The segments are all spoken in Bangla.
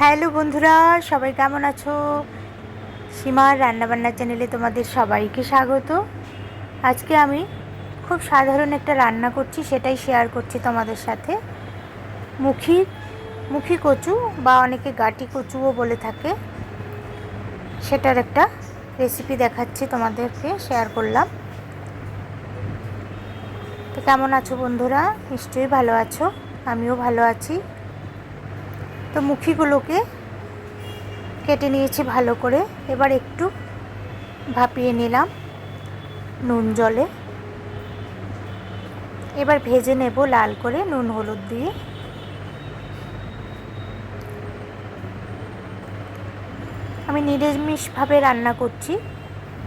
হ্যালো বন্ধুরা, সবাই কেমন আছো? সীমার রান্নাবান্না চ্যানেলে তোমাদের সবাইকে স্বাগত। আজকে আমি খুব সাধারণ একটা রান্না করছি, সেটাই শেয়ার করছি তোমাদের সাথে। মুখি মুখি কচু বা অনেকে গাটি কচুও বলে থাকে। সেটার একটা রেসিপি দেখাচ্ছি তোমাদেরকে শেয়ার করলাম। তো কেমন আছো বন্ধুরা? নিশ্চয়ই ভালো আছো, আমিও ভালো আছি। তো মুখিগুলোকে কেটে নিয়েছি ভালো করে। এবার একটু ভাপিয়ে নিলাম নুন জলে। এবার ভেজে নেব লাল করে নুন, হলুদ দিয়ে। আমি নিরামিষভাবে রান্না করছি।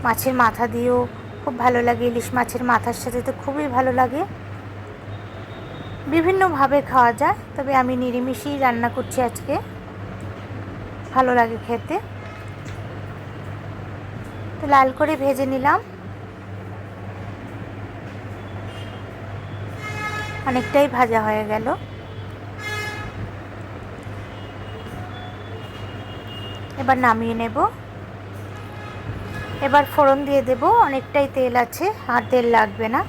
মাছের মাথা দিয়েও খুব ভালো লাগে, ইলিশ মাছের মাথার সাথে তো খুবই ভালো লাগে। বিভিন্নভাবে খাওয়া যায়, তবে আমি নিরামিষই রান্না করছি আজকে। ভালো লাগে খেতে। তো লাল করে ভেজে নিলাম। অনেকটাই ভাজা হয়ে গেল। এবার নামিয়ে নেব। এবার ফোড়ন দিয়ে দেব, অনেকটাই তেল আছে, আর তেল লাগবে না।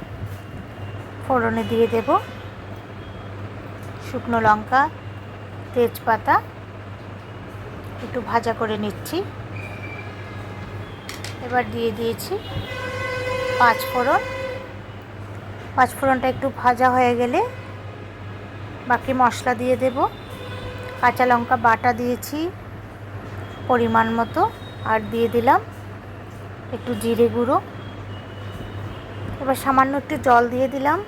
ফোড়নে দিয়ে দেবো। শুকনো লঙ্কা, তেজপাতা একটু ভাজা করে নিচ্ছি। এবার দিয়ে দিয়েছি পাঁচ ফোড়ন পাঁচ ফোড়নটা একটু ভাজা হয়ে গেলে বাকি মশলা দিয়ে দেব। কাঁচা লঙ্কা বাটা দিয়েছি পরিমাণ মতো, আর দিয়ে দিলাম একটু জিরে গুঁড়ো। এবার সামান্য একটু জল দিয়ে দিলাম।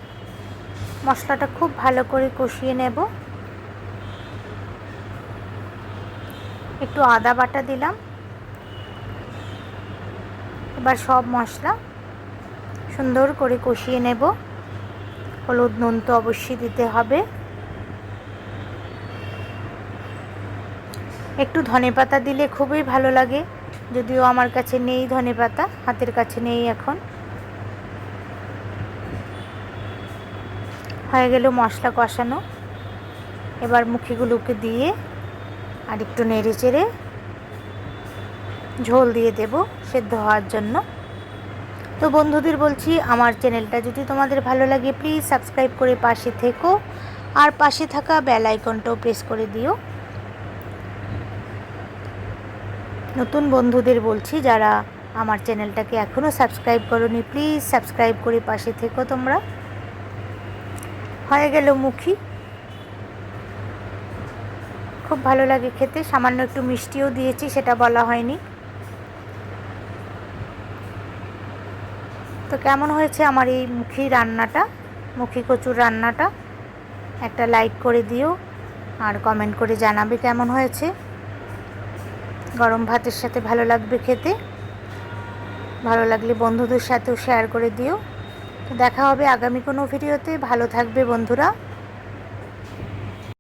মশলাটা খুব ভালো করে কষিয়ে নেব। একটু আদা বাটা দিলাম। এবার সব মশলা সুন্দর করে কষিয়ে নেব। হলুদ নুন তো অবশ্যই দিতে হবে। একটু ধনে পাতা দিলে খুবই ভালো লাগে। যদিও আমার কাছে নেই ধনে পাতা, হাতের কাছে নেই এখন। হয়ে গেল মশলা কষানো। এবার মুখিগুলোকে দিয়ে আর একটু নেড়ে চেড়ে ঝোল দিয়ে দেব সেদ্ধ হওয়ার জন্য। তো বন্ধুদের বলছি, আমার চ্যানেলটা যদি তোমাদের ভালো লাগে প্লিজ সাবস্ক্রাইব করে পাশে থেকো আর পাশে থাকা বেল আইকনটাও প্রেস করে দিও। নতুন বন্ধুদের বলছি, যারা আমার চ্যানেলটাকে এখনও সাবস্ক্রাইব করনি প্লিজ সাবস্ক্রাইব করে পাশে থেকো তোমরা। হয়ে গেল মুখি। খুব ভালো লাগে খেতে। সামান্য একটু মিষ্টিও দিয়েছি, সেটা বলা হয়নি। তো কেমন হয়েছে আমার এই মুখি রান্নাটা? মুখি কচুর রান্নাটা? একটা লাইক করে দিও আর কমেন্ট করে জানাবে কেমন হয়েছে। গরম ভাতের সাথে ভালো লাগবে খেতে। ভালো লাগলে বন্ধুদের সাথেও শেয়ার করে দিও। তো দেখা হবে আগামী কোনো ভিডিওতে। ভালো থাকবে বন্ধুরা।